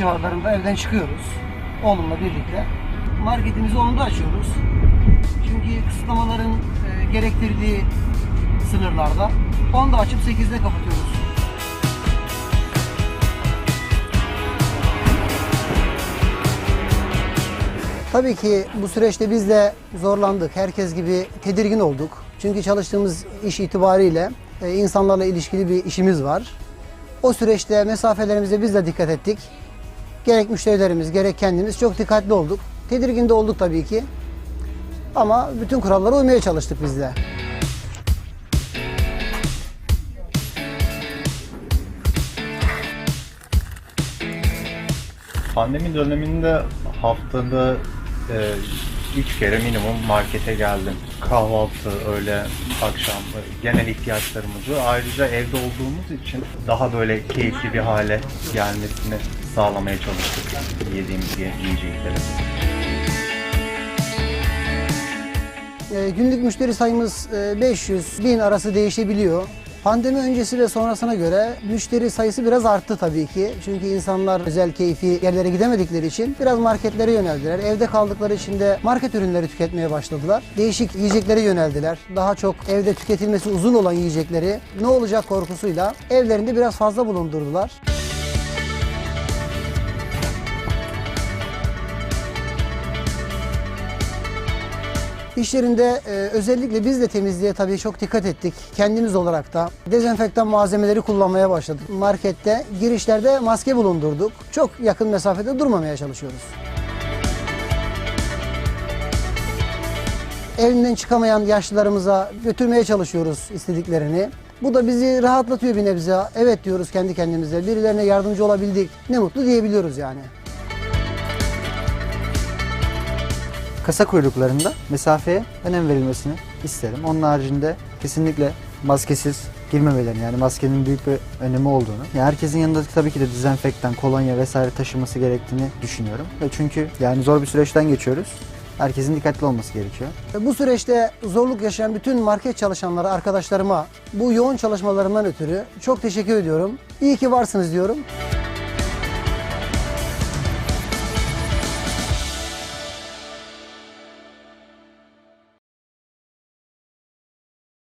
9.30 civarlarında evden çıkıyoruz. Oğlumla birlikte. Marketimizi 10'da açıyoruz. Çünkü kısıtlamaların e, gerektirdiği sınırlarda. 10'da açıp 8'de kapatıyoruz. Tabii ki bu süreçte biz de zorlandık. Herkes gibi tedirgin olduk. Çünkü çalıştığımız iş itibariyle e, insanlarla ilişkili bir işimiz var. O süreçte mesafelerimize biz de dikkat ettik. Gerek müşterilerimiz gerek kendimiz çok dikkatli olduk. Tedirgin de olduk tabii ki. Ama bütün kurallara uymaya çalıştık biz de. Pandemi döneminde haftada e, üç kere minimum markete geldim. Kahvaltı, öğle, akşam e, genel ihtiyaçlarımızı ayrıca evde olduğumuz için daha böyle keyifli bir hale gelmesini sağlamaya çalıştık yediğimiz ye- yiyecekleri. E, günlük müşteri sayımız e, 500 bin arası değişebiliyor. Pandemi öncesi ve sonrasına göre müşteri sayısı biraz arttı tabii ki. Çünkü insanlar özel keyfi yerlere gidemedikleri için biraz marketlere yöneldiler. Evde kaldıkları için de market ürünleri tüketmeye başladılar. Değişik yiyeceklere yöneldiler. Daha çok evde tüketilmesi uzun olan yiyecekleri ne olacak korkusuyla evlerinde biraz fazla bulundurdular. İşlerinde e, özellikle biz de temizliğe tabii çok dikkat ettik. Kendimiz olarak da dezenfektan malzemeleri kullanmaya başladık. Markette girişlerde maske bulundurduk. Çok yakın mesafede durmamaya çalışıyoruz. Evinden çıkamayan yaşlılarımıza götürmeye çalışıyoruz istediklerini. Bu da bizi rahatlatıyor bir nebze. Evet diyoruz kendi kendimize. Birilerine yardımcı olabildik. Ne mutlu diyebiliyoruz yani. Kasa kuyruklarında mesafeye önem verilmesini isterim. Onun haricinde kesinlikle maskesiz girmemelerini yani maskenin büyük bir önemi olduğunu. Yani herkesin yanında tabii ki de dezenfektan, kolonya vesaire taşıması gerektiğini düşünüyorum. Ve çünkü yani zor bir süreçten geçiyoruz. Herkesin dikkatli olması gerekiyor. Bu süreçte zorluk yaşayan bütün market çalışanları, arkadaşlarıma bu yoğun çalışmalarından ötürü çok teşekkür ediyorum. İyi ki varsınız diyorum.